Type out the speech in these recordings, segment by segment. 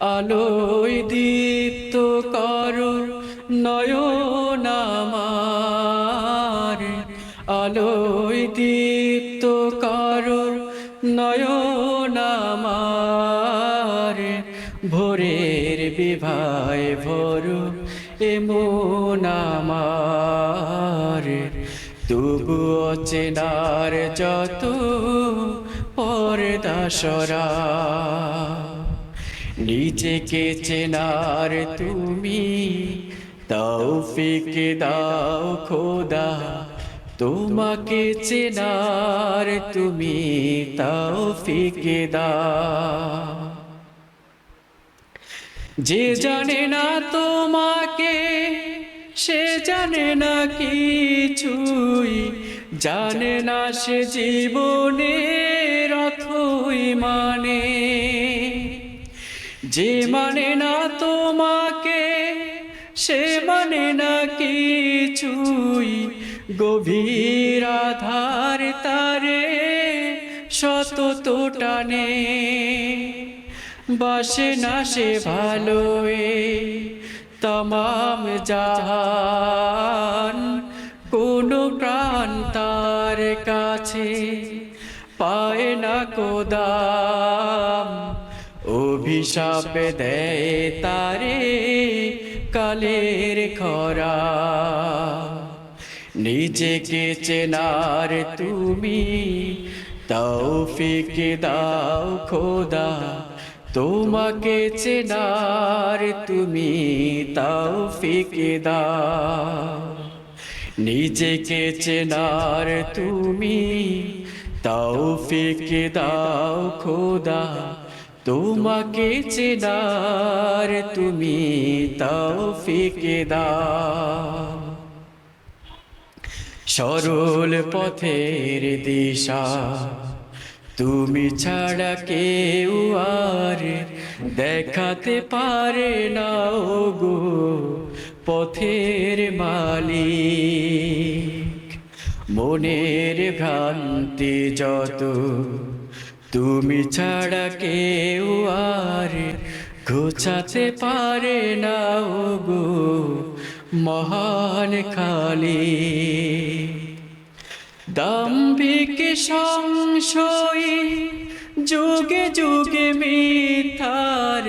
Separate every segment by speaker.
Speaker 1: আলোয় দীপ্ত করো নয়ন আমার। আলোয় দীপ্ত করো নয়ন আমার। ভোরের বিভায় ভরো এমন আমার। তবুও চেনার যত পরদাসরা নিজেকে চেনার তুমি তৌফিক দাও খোদা। তোমাকে চেনার তুমি তৌফিক দাও। যে জানে না তোমাকে, সে জানে না কিছুই। জানে না সে জীবনের অথই মানে। যে মানে না তোমাকে, সে মানে না কিছুই। গভীর আধার তারে শত তো টানে। বাসে না সে ভালো তমাম জাহান। কোন প্রাণ তার কাছে পায় না কোদাম অভিশাপ দেয় তারে কালের খরা। নিজেকে চেনার তুমি তৌফিক দাও খোদা। তোমাকে চেনার তুমি তৌফিক দাও। নিজেকে চেনার তুমি তৌফিক দাও খোদা। তোমাকে চেনার তুমি তৌফিক দাও। সরল পথের দিশা তুমি ছাড়া কেউ আর দেখাতে পারে না গো পথের মালিক। মনের ভ্রান্তি যত তুমি ছাড়া কেউ আর ঘোচাতে পারে না গো মহান খালি। দাম্ভিক সংশয়ী যুগে যুগে মিথার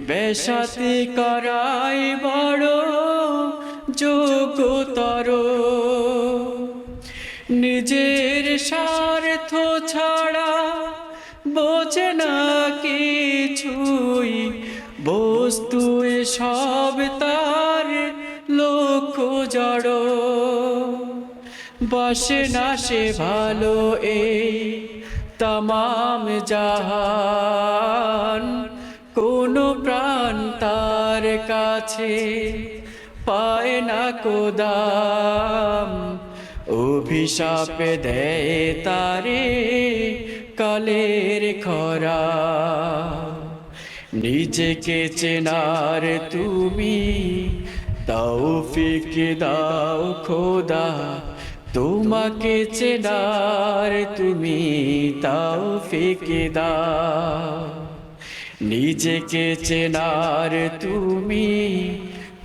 Speaker 1: বেশাতি করাই বড় যোগ্যতর। নিজের ছাড়া বোঝে না কিছুই বস্তু সব তার লক্ষ্য জড়। বসে না সে ভালো এই তমাম জাহান। কোন প্রাণ তার কাছে পায় না কোদাম। অভিশাপ দেয় তারে কালের খরা। নিজেকে চেনার তুমি তৌফিক দাও খোদা। তোমাকে চেনার তুমি তাও তৌফিক দাও। নিজেকে চেনার তুমি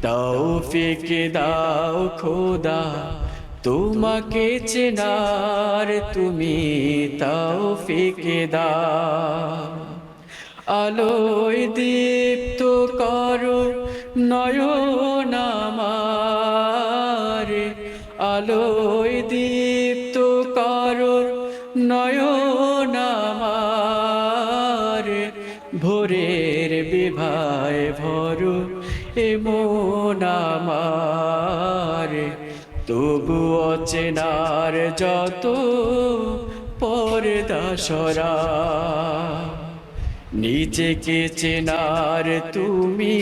Speaker 1: তৌফিক দাও খোদা। তোমাকে চেনার তুমি তৌফিক দাও। আলোয় দীপ্ত করো নয়ন আমার। আলোয় দীপ্ত করো নয়ন আমার। ভোরের বিভায় ভরো এমন আমার। তবু অচেনার যত পরদাসরা নিজেকে চেনার তুমি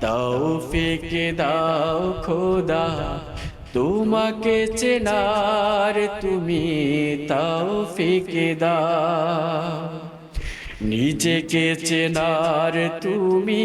Speaker 1: তাও ফেকে দাও খোদা, তোমাকে চেনার তুমি তাও ফেকে দাও। নিজেকে চেনার তুমি